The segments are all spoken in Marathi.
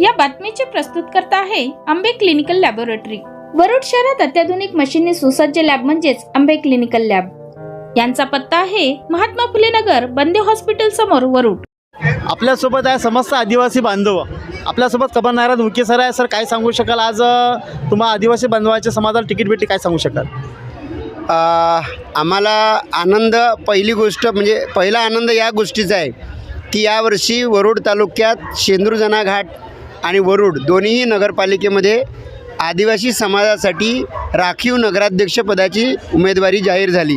या बातमीचे प्रस्तुतकर्ता आहे आंबे क्लिनिकल लॅबोरेटरी. वरुड शहरात अत्याधुनिक मशीनने सुसज्ज लॅब म्हणजेच आंबे क्लिनिकल लॅब. यांचा पत्ता आहे महात्मा फुले नगर बंदे हॉस्पिटल समोर वरुड. आपल्यासोबत आहे समस्त आदिवासी बांधव. आपल्यासोबत कबन नारायण उके सर आहे. सर काय सांगू शकाल? आज तुम्हा आदिवासी बांधवाच्या समाजाला तिकीट भेटली काय सांगू शकाल? आम्हाला आनंद पहिली गोष्ट म्हणजे पहिला आनंद या गोष्टीचा आहे की यावर्षी वरुड तालुक्यात शेंदूरजना घाट आणि वरुड दोन्हीही नगरपालिकेमध्ये आदिवासी समाजासाठी राखीव नगराध्यक्षपदाची उमेदवारी जाहीर झाली.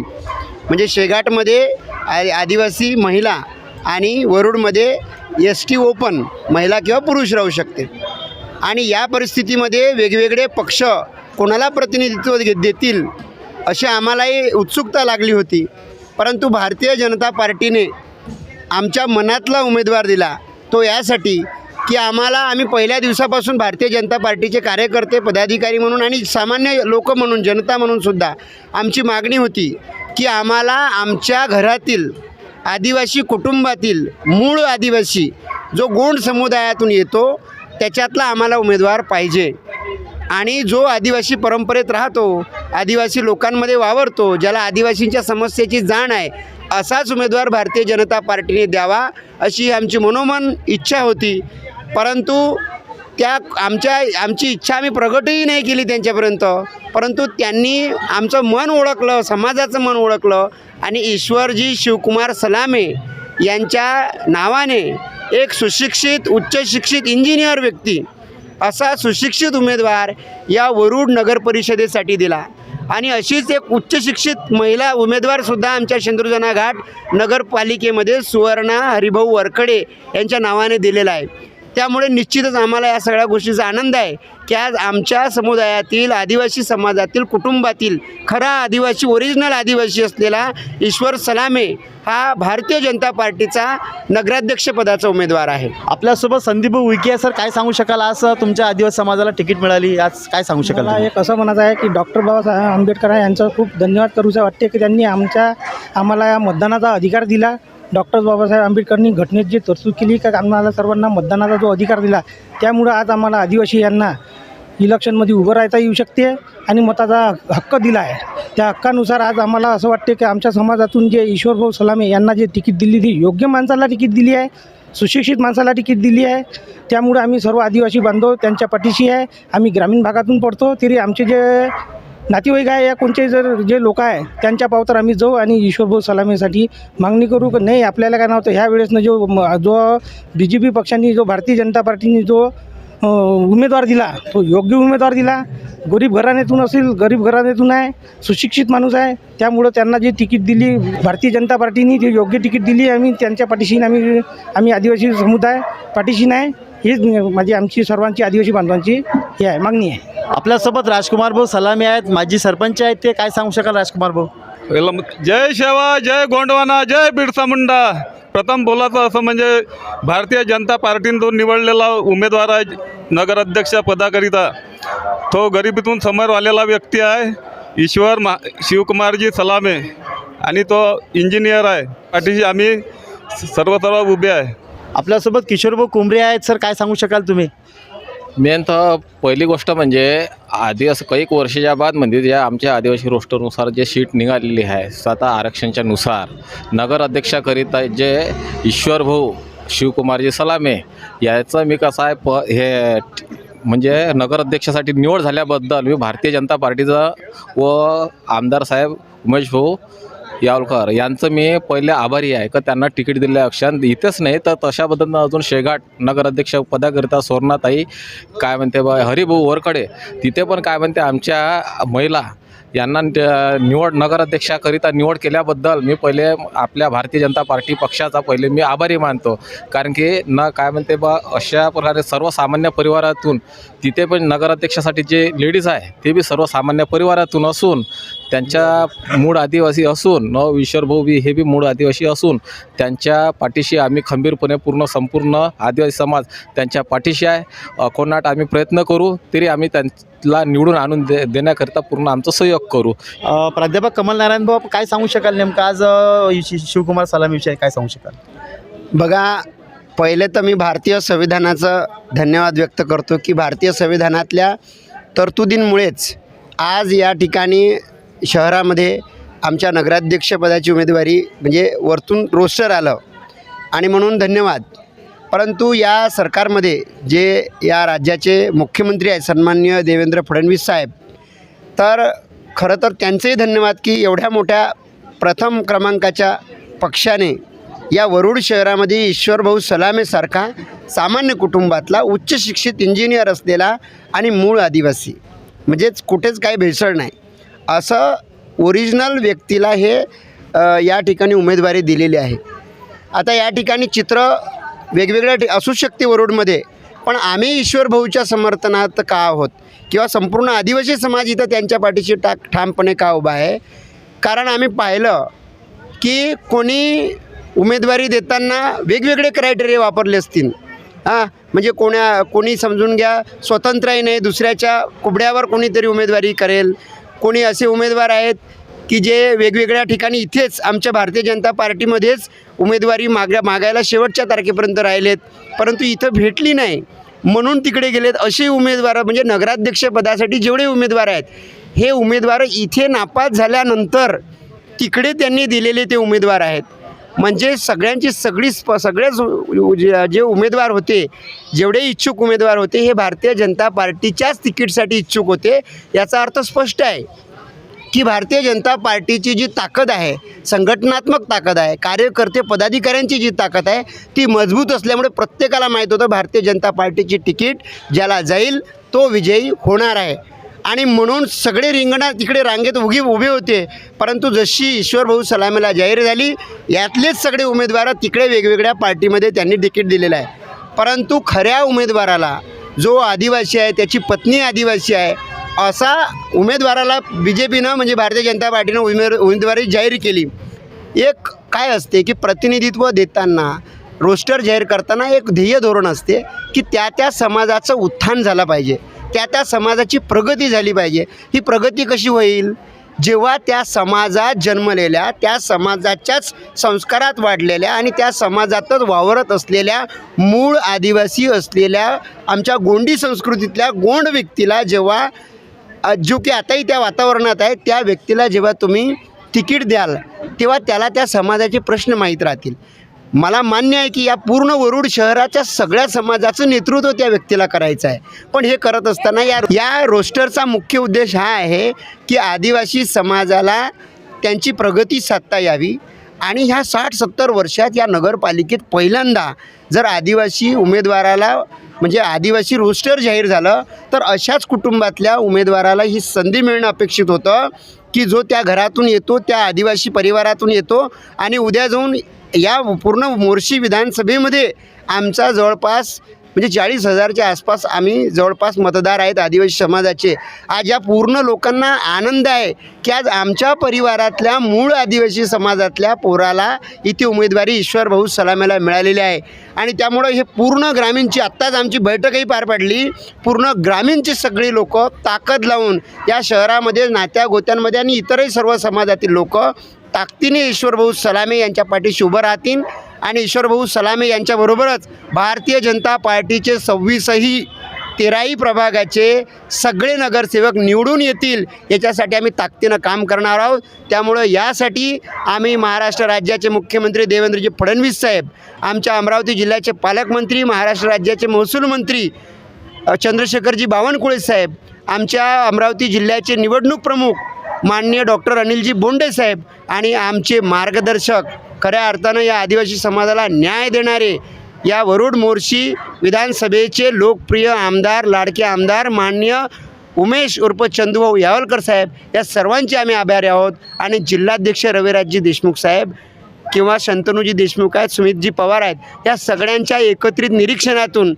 म्हणजे शेगाटमध्ये आ आदिवासी महिला आणि वरुडमध्ये एस टी ओपन महिला किंवा पुरुष राहू शकते. आणि या परिस्थितीमध्ये वेगवेगळे पक्ष कोणाला प्रतिनिधित्व घे- देतील अशी आम्हालाही उत्सुकता लागली होती. परंतु भारतीय जनता पार्टीने आमच्या मनातला उमेदवार दिला. तो यासाठी की आम्हाला आम्ही पहिल्या दिवसापासून भारतीय जनता पार्टीचे कार्यकर्ते पदाधिकारी म्हणून आणि सामान्य लोक म्हणून जनता म्हणून सुद्धा आमची मागणी होती की आम्हाला आमच्या घरातील आदिवासी कुटुंबातील मूळ आदिवासी जो गोंड समुदायातून येतो त्याच्यातला आम्हाला उमेदवार पाहिजे. आणि जो आदिवासी परंपरेत राहतो आदिवासी लोकांमध्ये वावरतो ज्याला आदिवासींच्या समस्येची जाण आहे असाच उमेदवार भारतीय जनता पार्टीने द्यावा अशी आमची मनोमन इच्छा होती. परंतु त्या आमच्या आमची इच्छा आम्ही प्रगटही नाही केली त्यांच्यापर्यंत. परंतु त्यांनी आमचं मन ओळखलं समाजाचं मन ओळखलं आणि ईश्वरजी शिवकुमार सलामे यांच्या नावाने एक सुशिक्षित उच्च शिक्षित इंजिनियर व्यक्ती असा सुशिक्षित उमेदवार या वरुड नगर परिषदेसाठी दिला. आणि अशीच एक उच्च शिक्षित महिला उमेदवारसुद्धा आमच्या शेंद्रुजना घाट नगरपालिकेमध्ये सुवर्णा हरिभाऊ वरकडे यांच्या नावाने दिलेला आहे. त्यामुळे निश्चितच आम्हाला या सगळ्या गोष्टीचा आनंद आहे की आज आमच्या समुदायातील आदिवासी समाजातील कुटुंबातील खरा आदिवासी ओरिजिनल आदिवासी असलेला ईश्वर सलामे हा भारतीय जनता पार्टीचा नगराध्यक्षपदाचा उमेदवार आहे आपल्यासोबत संदीप आहे सर काय सांगू शकाल आज तुमच्या आदिवासी समाजाला तिकीट मिळाली आज काय सांगू शकाल मला तुम्ही? एक असं म्हणायचं आहे की डॉक्टर बाबासाहेब आंबेडकर यांचं खूप धन्यवाद करूचं वाटते की त्यांनी आमच्या आम्हाला या मतदानाचा अधिकार दिला डॉक्टर बाबासाहेब आंबेडकरांनी घटनेत जी तरतूद केली का आम्हाला सर्वांना मतदानाचा जो अधिकार दिला त्यामुळं आज आम्हाला आदिवासी यांना इलेक्शनमध्ये उभं राहता येऊ शकते आणि मताचा हक्क दिला आहे. त्या हक्कानुसार आज आम्हाला असं वाटते की आमच्या समाजातून जे ईश्वरभाऊ सलामे यांना जे तिकीट दिली ती योग्य माणसाला तिकीट दिली आहे सुशिक्षित माणसाला तिकीट दिली आहे. त्यामुळे आम्ही सर्व आदिवासी बांधव त्यांच्या पाठीशी आहे. आम्ही ग्रामीण भागातून पडतो तरी आमचे जे नातेवाईक आहे या कोणते जर जे लोक आहे त्यांच्या पावतर आम्ही जाऊ आणि ईश्वरभाऊ सलामीसाठी मागणी करू का नाही आपल्याला काय नव्हतं. ह्या वेळेसनं जो जो बी जे पी पक्षांनी जो भारतीय जनता पार्टीने जो उमेदवार दिला तो योग्य उमेदवार दिला. गरीब घराण्यातून असेल गरीब घराण्यातून आहे सुशिक्षित माणूस आहे त्यामुळं त्यांना जी तिकीट दिली भारतीय जनता पार्टीने जी योग्य तिकीट दिली आम्ही त्यांच्या पाठीशी आम्ही आम्ही आदिवासी समुदाय पाठीशी नाही. हीच माझी आमची सर्वांची आदिवासी बांधवांची हे आहे मागणी आहे. आपल्यासोबत राजकुमार भाऊ सलामी आहेत. माजी सरपंच आहेत ते काय सांगू शकाल राजकुमार भाऊ? पहिलं मग जय शेवा जय गोंडवाना जय बिरसा मुंडा. प्रथम बोलायचं असं म्हणजे भारतीय जनता पार्टीने तो निवडलेला उमेदवार आहे नगराध्यक्ष पदाकरिता तो गरिबीतून समोर आलेला व्यक्ती आहे. ईश्वर मा शिवकुमारजी सलामे. आणि तो इंजिनियर आहे. पाठीशी आम्ही सर्व सर्व उभे आहे. आपल्यासोबत किशोरभाऊ कुंबरे आहेत सर काय सांगू शकाल तुम्ही? मेन तर पहिली गोष्ट म्हणजे आधी असं कैक वर्षाच्या बाद म्हणजे ज्या आमच्या आदिवासी रोस्टरनुसार जे शीट निघालेली आहे स्वतः आरक्षणच्या नुसार नगर अध्यक्षाकरिता जे ईश्वरभाऊ शिवकुमारजी सलामे याचं मी कसं आहे प हे म्हणजे नगर अध्यक्षासाठी निवड झाल्याबद्दल मी भारतीय जनता पार्टीचा व आमदार साहेब उमेश भाऊ यावलकर यांचं मी पहिले आभारी आहे का त्यांना तिकीट दिले अक्षांत इथेच नाही तर तशाबद्दल अजून शेघाट नगराध्यक्ष पदाकरिता सुवर्णाताई काय म्हणते बा हरिभाऊ वरकडे तिथे पण काय म्हणते आमच्या महिला यांना निवड नगराध्यक्षाकरिता निवड केल्याबद्दल मी पहिले आपल्या भारतीय जनता पार्टी पक्षाचा पहिले मी आभारी मानतो. कारण की न काय म्हणते बा अशा प्रकारे सर्वसामान्य परिवारातून तिथे पण नगराध्यक्षासाठी जे लेडीज आहे ते बी सर्वसामान्य परिवारातून असून त्यांच्या मूळ आदिवासी असून न ईश्वरभाऊ बी हे बी मूळ आदिवासी असून त्यांच्या पाठीशी आम्ही खंबीरपणे पूर्ण संपूर्ण आदिवासी समाज त्यांच्या पाठीशी आहे. कोणाट आम्ही प्रयत्न करू तरी आम्ही त्यां त्यांना निवडून आणून दे देण्याकरिता पूर्ण आमचं सहयोग करू. अ, प्राध्यापक कमल नारायण भाऊ काय सांगू शकाल नेमकं? आज अ, शि- शिवकुमार सलामीविषयी काय सांगू शकाल? बघा पहिले तर मी भारतीय संविधानाचं धन्यवाद व्यक्त करतो की भारतीय संविधानातल्या तरतुदींमुळेच आज या ठिकाणी शहरामध्ये आमच्या नगराध्यक्षपदाची उमेदवारी म्हणजे वरतून रोस्टर आलं. आणि म्हणून धन्यवाद. परंतु या सरकारमध्ये जे या राज्याचे मुख्यमंत्री आहेत सन्माननीय देवेंद्र फडणवीस साहेब तर खरं तर त्यांचेही धन्यवाद की एवढ्या मोठ्या प्रथम क्रमांकाच्या पक्षाने या वरुड शहरामध्ये ईश्वरभाऊ सलामेसारखा सामान्य कुटुंबातला उच्च शिक्षित इंजिनियर असलेला आणि मूळ आदिवासी. म्हणजेच कुठेच काही भेसळ नाही. असं ओरिजिनल व्यक्तीला हे या ठिकाणी उमेदवारी दिलेली आहे. आता या ठिकाणी चित्र वेगवेगळ्या ठि असू शकते वरुडमध्ये. पण आम्ही ईश्वरभाऊच्या समर्थनात का आहोत? किंवा संपूर्ण आदिवासी समाज इथं त्यांच्या पाठीशी टाक ठामपणे का उभा आहे? कारण आम्ही पाहिलं की कोणी उमेदवारी देताना वेगवेगळे क्रायटेरिया वापरले असतील. हां म्हणजे कोण्या कोणी समजून घ्या स्वतंत्रही नाही दुसऱ्याच्या कुबड्यावर कोणीतरी उमेदवारी करेल. कोणी असे उमेदवार आहेत की जे वेगवेगळ्या ठिकाणी इथेच आमच्या भारतीय जनता पार्टीमध्येच उमेदवारी माग्या मागायला शेवटच्या तारखेपर्यंत राहिलेत. परंतु इथं भेटली नाही. म्हणून तिकडे गेलेत असे उमेदवार म्हणजे नगराध्यक्षपदासाठी जेवढे उमेदवार आहेत हे उमेदवार इथे नापास झाल्यानंतर तिकडे त्यांनी दिलेले ते उमेदवार आहेत. म्हणजे सगळ्यांची सगळी स्प सगळेच जे जे उमेदवार होते जेवढे इच्छुक उमेदवार होते हे भारतीय जनता पार्टीच्याच तिकीटसाठी इच्छुक होते याचा अर्थ स्पष्ट आहे. की भारतीय जनता पार्टीची जी ताकद आहे संघटनात्मक ताकद आहे कार्यकर्ते पदाधिकाऱ्यांची जी ताकद आहे ती मजबूत असल्यामुळे प्रत्येकाला माहीत होतं भारतीय जनता पार्टीची तिकीट ज्याला जाईल तो विजयी होणार आहे. आणि म्हणून सगळे रिंगणात तिकडे रांगेत उगी उभे होते परंतु जशी ईश्वरभाऊ सलामेला जाहीर झाली यातलेच सगळे उमेदवार तिकडे वेगवेगळ्या पार्टीमध्ये त्यांनी तिकीट दिलेलं आहे. परंतु खऱ्या उमेदवाराला जो आदिवासी आहे त्याची पत्नी आदिवासी आहे असा उमेदवाराला बी जे पीनं म्हणजे भारतीय जनता पार्टीनं उमेद उमेदवारी जाहीर केली. एक काय असते की प्रतिनिधित्व देताना रोस्टर जाहीर करताना एक ध्येय धोरण असते की त्या त्या समाजाचं उत्थान झालं पाहिजे. त्या त्या समाजाची प्रगती झाली पाहिजे. ही प्रगती कशी होईल? जेव्हा त्या समाजात जन्मलेल्या त्या समाजाच्याच संस्कारात वाढलेल्या आणि त्या समाजातच वावरत असलेल्या मूळ आदिवासी असलेल्या आमच्या गोंडी संस्कृतीतल्या गोंड व्यक्तीला जेव्हा जो की आताही त्या वातावरणात आहे त्या व्यक्तीला जेव्हा तुम्ही तिकीट द्याल तेव्हा त्याला त्या समाजाचे प्रश्न माहीत राहतील. मला मान्य आहे की या पूर्ण वरुड शहराच्या सगळ्या समाजाचं नेतृत्व त्या व्यक्तीला करायचं आहे. पण हे करत असताना या या रोस्टरचा मुख्य उद्देश हा आहे की आदिवासी समाजाला त्यांची प्रगती साधता यावी. आणि ह्या साठ सत्तर वर्षात या नगरपालिकेत पहिल्यांदा जर आदिवासी उमेदवाराला म्हणजे आदिवासी रोस्टर जाहीर झालं तर अशाच कुटुंबातल्या उमेदवाराला ही संधी मिळणं अपेक्षित होतं की जो त्या घरातून येतो त्या आदिवासी परिवारातून येतो आणि उद्या जाऊन या पूर्ण मोर्शी विधानसभेमध्ये आमचा जवळपास म्हणजे चाळीस हजारच्या आसपास आम्ही जवळपास मतदार आहेत आदिवासी समाजाचे. आज या पूर्ण लोकांना आनंद आहे की आज आमच्या परिवारातल्या मूळ आदिवासी समाजातल्या पोराला इथे उमेदवारी ईश्वरभाऊ सलामेला मिळालेली आहे. आणि त्यामुळं हे पूर्ण ग्रामीणची आत्ताच आमची बैठकही पार पडली. पूर्ण ग्रामीणची सगळी लोक ताकद लावून या शहरामध्ये नात्या गोत्यांमध्ये आणि इतरही सर्व समाजातील लोक ताकदीने ईश्वरभाऊ सलामे यांच्या पाठीशी उभं राहतील. आणि ईश्वरभाऊ सलामे यांच्याबरोबरच भारतीय जनता पार्टीचे सव्वीसही तेराही प्रभागाचे सगळे नगरसेवक निवडून येतील याच्यासाठी आम्ही ताकदीनं काम करणार आहोत. त्यामुळं यासाठी आम्ही महाराष्ट्र राज्याचे मुख्यमंत्री देवेंद्रजी फडणवीस साहेब आमच्या अमरावती जिल्ह्याचे पालकमंत्री महाराष्ट्र राज्याचे महसूल मंत्री चंद्रशेखरजी बावनकुळे साहेब आमच्या अमरावती जिल्ह्याचे निवडणूक प्रमुख माननीय डॉक्टर अनिलजी बोंडे साहेब आणि आमचे मार्गदर्शक खऱ्या अर्थानं या आदिवासी समाजाला न्याय देणारे या वरुड मोर्शी विधानसभेचे लोकप्रिय आमदार लाडके आमदार मान्य उमेश उर्फ चंदूभाऊ यावलकर साहेब या सर्वांचे आम्ही आभारी आहोत. आणि जिल्हाध्यक्ष रविराजजी देशमुख साहेब किंवा शंतनूजी देशमुख आहेत सुमितजी पवार आहेत या सगळ्यांच्या एकत्रित निरीक्षणातून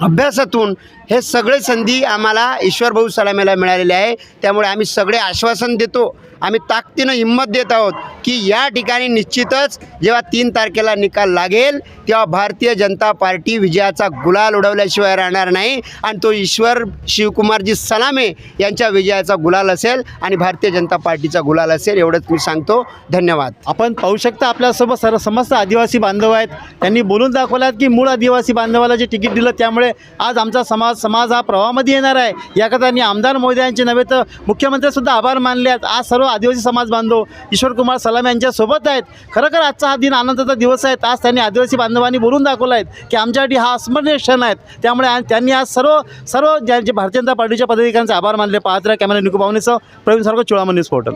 अभ्यासातून हे सगळे संधी आम्हाला ईश्वरभाऊ सलामेला मिळालेले आहे. त्यामुळे आम्ही सगळे आश्वासन देतो. आम्ही ताकदीनं हिंमत देत आहोत की या ठिकाणी निश्चितच जेव्हा तीन तारखेला निकाल लागेल तेव्हा भारतीय जनता पार्टी विजयाचा गुलाल उडवल्याशिवाय राहणार नाही आणि तो ईश्वर शिवकुमारजी सलामे यांच्या विजयाचा गुलाल असेल आणि भारतीय जनता पार्टीचा गुलाल असेल एवढंच मी सांगतो. धन्यवाद. आपण पाहू शकता आपल्यासोबत सर्व समस्त आदिवासी बांधव आहेत. त्यांनी बोलून दाखवल्यात की मूळ आदिवासी बांधवाला जे तिकीट दिलं त्यामुळे आज आमचा समाज समाज हा प्रवाहामध्ये येणार आहे. याकरता त्यांनी आमदार मोदी नव्हे तर मुख्यमंत्रीसुद्धा आभार मानले आहेत. आज सर्व आदिवासी समाज बांधव ईश्वरकुमार सलाम यांच्यासोबत आहेत. खरोखर आजचा हा दिन आनंदाचा दिवस आहे. आज त्यांनी आदिवासी बांधवांनी बोलून दाखवला आहे की आमच्यासाठी हा अस्मरणीय क्षण आहेत. त्यामुळे त्यांनी आज सर्व सर्व ज्या भारतीय जनता पार्टीच्या पदाधिकाऱ्यांचे आभार मानले. पाहत राहा कॅमेरा निकू पाहुणेसह प्रवीण सारखं चोळामन पोर्टल.